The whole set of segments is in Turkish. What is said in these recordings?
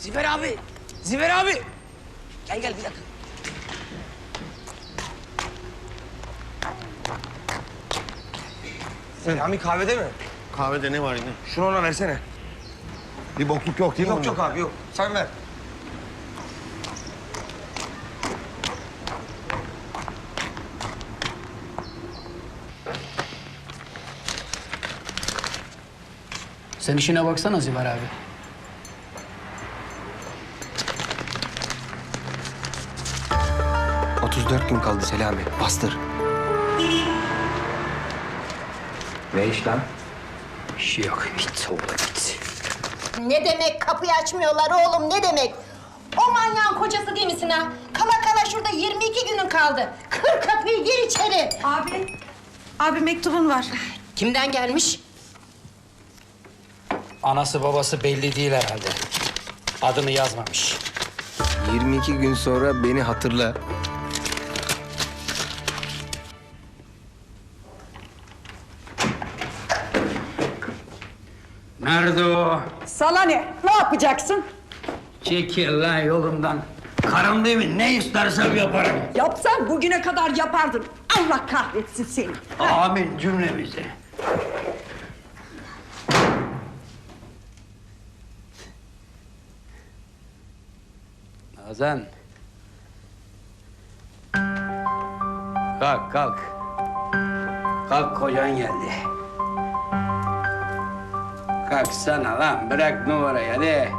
Ziver abi. Ziver abi. Gel gel bir dakika. Selami kahvede mi? Kahvede ne var yine? Şunu ona versene. Bir bokluk yok değil mi? Yok yok abi yok. Sen ver. Sen işine baksana Ziver abi. ...34 gün kaldı Selami. Bastır. Ve iş lan? Bir şey yok. Git oğlum git. Ne demek kapıyı açmıyorlar oğlum ne demek? O manyağın kocası değil misin ha? Kala kala şurada 22 günün kaldı. Kır kapıyı gir içeri. Abi, abi mektubun var. Kimden gelmiş? Anası babası belli değil herhalde. Adını yazmamış. 22 gün sonra beni hatırla. Nerede o? Sana ne? Ne yapacaksın? Çekil lan yolumdan. Karım değil mi? Ne istersem yaparım. Yapsan bugüne kadar yapardın. Allah kahretsin seni. Amin cümlemizi. Nazan. Kalk kalk. Kalk kocan geldi. Kalksana lan bırak numarayı hadi.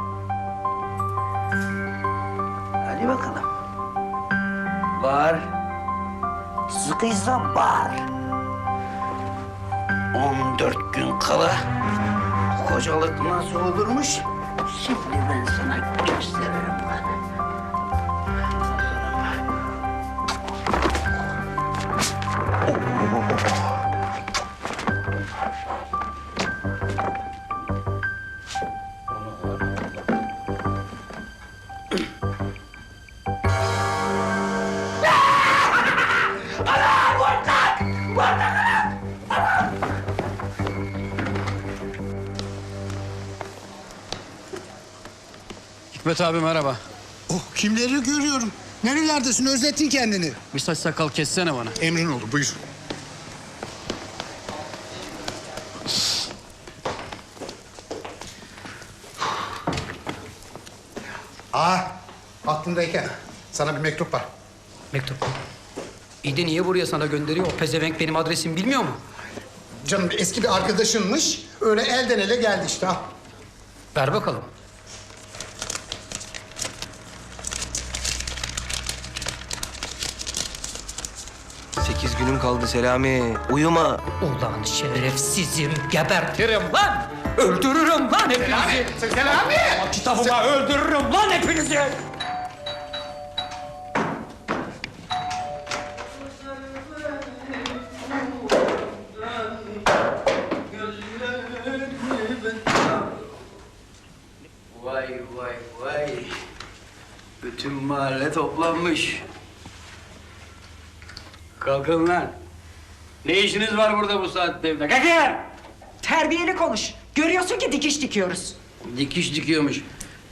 Hadi bakalım. Bağır. Sıkıysa bağır. 14 gün kala kocalık nasıl olurmuş? Şimdi ben sana gösteririm lan. Hikmet abi merhaba. Oh kimleri görüyorum. Nerelerdesin özlettin kendini. Bir saç sakal kessene bana. Emrin oldu buyur. Aa aklındayken sana bir mektup var. Mektup. İyi de niye buraya sana gönderiyor? O pezevenk benim adresimi bilmiyor mu? Canım eski bir arkadaşınmış. Öyle elden ele geldi işte. al. Ver bakalım. Sekiz günün kaldı Selami. Uyuma. Ulan şerefsizim gebertirim lan! Öldürürüm lan hepinizi! Selami! Kitabıma öldürürüm lan hepinizi! Vay vay vay. Bütün mahalle toplanmış. Kalkın lan. Ne işiniz var burada bu saatte evde? Kalkın! Terbiyeli konuş. Görüyorsun ki dikiş dikiyoruz. Dikiş dikiyormuş.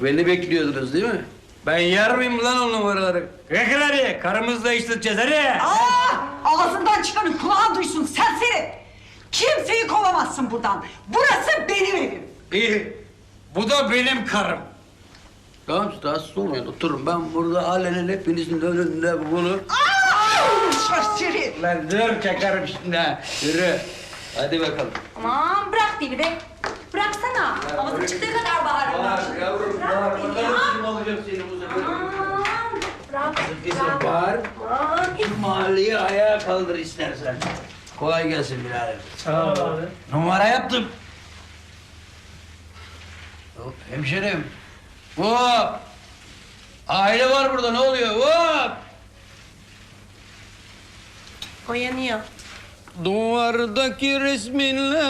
Beni bekliyordunuz değil mi? Ben yer miyim lan o numaraları? Kalkın hadi. Karımızla işleteceğiz hadi. Aa! Ağzından çıkanı kulağın duysun serseri. Kimseyi kovamazsın buradan. Burası benim evim. İyi. Bu da benim karım. Tamam rahatsız olmayın oturun. Ben burada alenen hepinizin önünde bunu... Aa! Serseri. Lan dur çakarım şimdi ha. Yürü. Hadi bakalım. Aman bırak beni be. Bıraksana. Havası çıktığı kadar bağırın. Bağır yavrum bağır. Bakalım kim olacak seni bu sefer. Aman bırak. Kızım bağır. Şu mahalleyi ayağa kaldır istersen. Kolay gelsin birader. Sağ ol abi. Numara yaptım. Hop, hemşerim. Hop. Aile var burada ne oluyor? Hop. O. Duvardaki resminle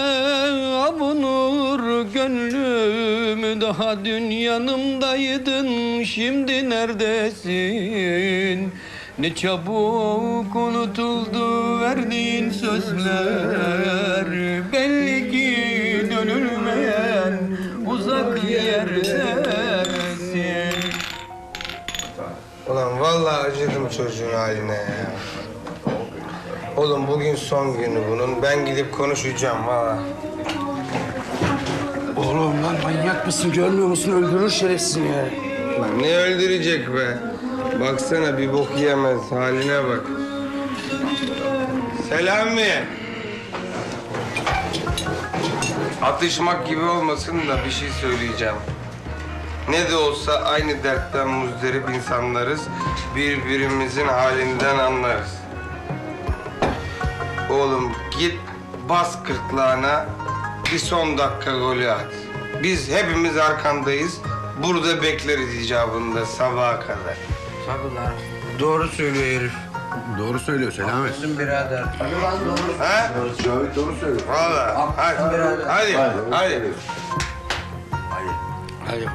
avunur gönlüm. Daha dün yanımdaydın şimdi neredesin? Ne çabuk unutuldu verdiğin sözler. Belli ki dönülmeyen uzak yerdesin Ulan vallahi acıdım çocuğun haline ya. Oğlum bugün son günü bunun. Ben gidip konuşacağım valla. Oğlum lan manyak mısın? Görmüyor musun? Öldürür şerefsizini ya. Lan ne öldürecek be? Baksana bir bok yemez haline bak. Selami. Atışmak gibi olmasın da bir şey söyleyeceğim. Ne de olsa aynı dertten muzdarip insanlarız. Birbirimizin halinden anlarız. Oğlum git bas kırtlağına bir son dakika golü at. Biz hepimiz arkandayız. Burada bekleriz icabında sabaha kadar. Tabii lan. Doğru söylüyor herif. Doğru söylüyor Selami. Bizim birader. Ha? Cavit doğru söylüyor. Valla. Hadi. Hadi. Hadi. Hadi.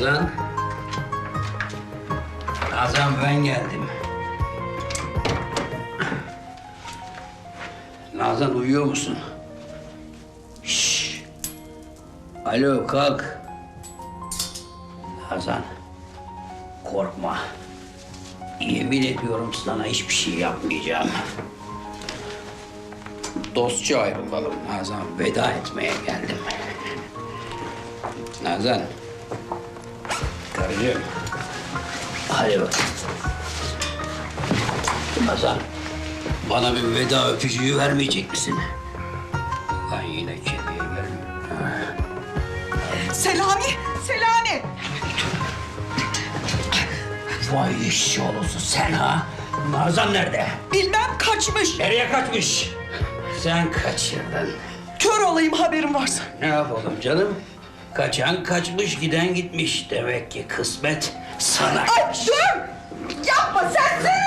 Nazan. Nazan ben geldim. Nazan uyuyor musun? Şşş. Alo kalk. Nazan. Korkma. Yemin ediyorum sana hiçbir şey yapmayacağım. Dostça ayrılalım Nazan. Veda etmeye geldim. Nazan. Karıcığım. Hadi bak. Nazan. Bana bir veda öpücüğü vermeyecek misin? Ben yine kediye geldim. Selami, Selami. Vay işçi olursun sen ha. Nazan nerede? Bilmem kaçmış. Nereye kaçmış? Sen kaçırdın. Kör olayım haberin varsa. Ne yapalım canım? Kaçan kaçmış, giden gitmiş. Demek ki kısmet sana. Ay dur! Yapma serseri!